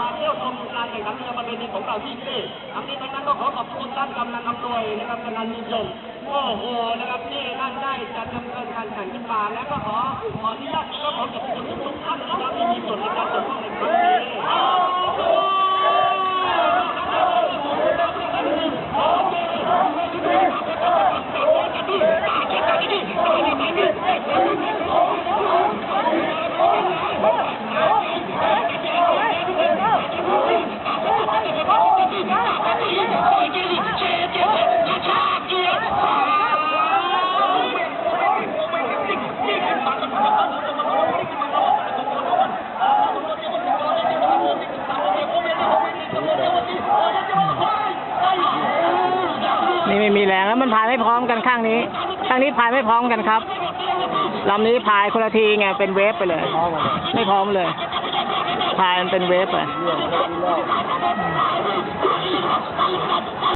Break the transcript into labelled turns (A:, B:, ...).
A: มาเที่ยวชมการแข่งขันเรือประเพณีของเราที่นี่ทั้งนี้ทั้งนั้นก็ขอขอบคุณท่านกำนันอำนวยนะครับกำนันมีชมโอ้โหนะครับที่ท่านได้จัดดำเนินการแข่งขึ้นมาแล้วก็ขอขออนุญาตก็ขอขอบคุณ นี่
B: ไม่มีแรงแล้วมันพายไม่พร้อมกันข้างนี้ ข้างนี้พายไม่พร้อมกันครับลำนี้พายคนละทีไงเป็นเวฟไปเลย ไม่พร้อมเลย พายมันเป็นเวฟไป